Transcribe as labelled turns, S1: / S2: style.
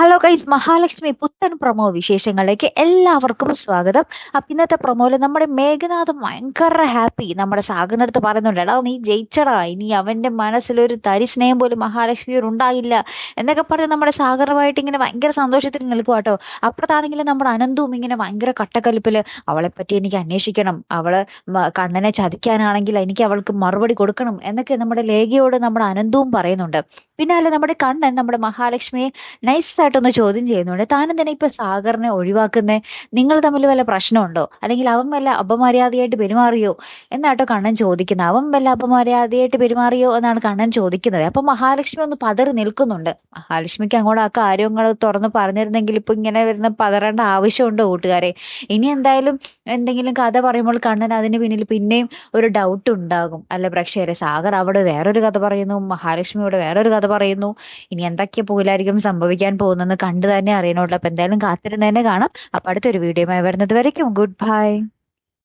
S1: Hello guys Mahalakshmi പുത്തൻ promo വിശേഷങ്ങളിലേക്ക് എല്ലാവർക്കും സ്വാഗതം. അപ്പം ഇന്നത്തെ പ്രൊമോയിൽ നമ്മുടെ മേഘനാഥ് ഭയങ്കര ഹാപ്പി നമ്മുടെ സാഗനടുത്ത് പറയുന്നുണ്ട് എടാ നീ ജയിച്ചടാ. ഇനി അവന്റെ മനസ്സിലൊരു തരി സ്നേഹം പോലും മഹാലക്ഷ്മിയോട് ഉണ്ടായില്ല. എന്നൊക്കെ പറഞ്ഞ് നമ്മുടെ സാഗറുമായിട്ട് ഇങ്ങനെ ഭയങ്കര സന്തോഷത്തിൽ നിൽക്കുക കേട്ടോ അപ്പുറത്താണെങ്കിൽ നമ്മുടെ അനന്തവും ഇങ്ങനെ ഭയങ്കര കട്ടക്കലിപ്പിൽ അവളെ പറ്റി എനിക്ക് അന്വേഷിക്കണം. അവൾ കണ്ണനെ ചതിക്കാനാണെങ്കിൽ എനിക്ക് അവൾക്ക് മറുപടി കൊടുക്കണം. എന്നൊക്കെ നമ്മുടെ ലേഖയോട് നമ്മുടെ അനന്തവും പറയുന്നുണ്ട്. പിന്നാലെ നമ്മുടെ കണ്ണൻ നമ്മുടെ മഹാലക്ഷ്മിയെ നൈസായിട്ടൊന്ന് ചോദ്യം ചെയ്യുന്നുണ്ട്. താനും തന്നെ ഇപ്പൊ സാഗറിനെ ഒഴിവാക്കുന്നേ? നിങ്ങൾ തമ്മിൽ വല്ല പ്രശ്നമുണ്ടോ? അല്ലെങ്കിൽ അവൻ വല്ല അപമര്യാദയായിട്ട് പെരുമാറിയോ? എന്നാട്ടോ കണ്ണൻ ചോദിക്കുന്നത്. അവൻ വല്ല അപമര്യാദയായിട്ട് പെരുമാറിയോ എന്നാണ് കണ്ണൻ ചോദിക്കുന്നത്. അപ്പൊ മഹാലക്ഷ്മി ഒന്ന് പതറി നിൽക്കുന്നുണ്ട്. മഹാലക്ഷ്മിക്ക് അങ്ങോട്ട് ആ കാര്യങ്ങൾ തുറന്ന് പറഞ്ഞിരുന്നെങ്കിൽ ഇപ്പൊ ഇങ്ങനെ വരുന്ന പതറേണ്ട ആവശ്യമുണ്ടോ കൂട്ടുകാരെ? ഇനി എന്തായാലും എന്തെങ്കിലും കഥ പറയുമ്പോൾ കണ്ണൻ അതിന് പിന്നിൽ പിന്നെയും ഒരു ഡൗട്ട് ഉണ്ടാകും. അല്ല പ്രേക്ഷകരെ സാഗർ അവിടെ വേറൊരു കഥ പറയുന്നു മഹാലക്ഷ്മി ഇവിടെ വേറൊരു കഥ പറയുന്നു. ഇനി എന്തൊക്കെ പോലായിരിക്കും സംഭവിക്കാൻ പോകുന്നതെന്ന് കണ്ടു തന്നെ അറിയണമല്ലോ അപ്പൊ എന്തായാലും കാത്തിരുന്ന് തന്നെ കാണാം. അപ്പൊ അടുത്തൊരു വീഡിയോയുമായി വരുന്നത് വരയ്ക്കും. Good bye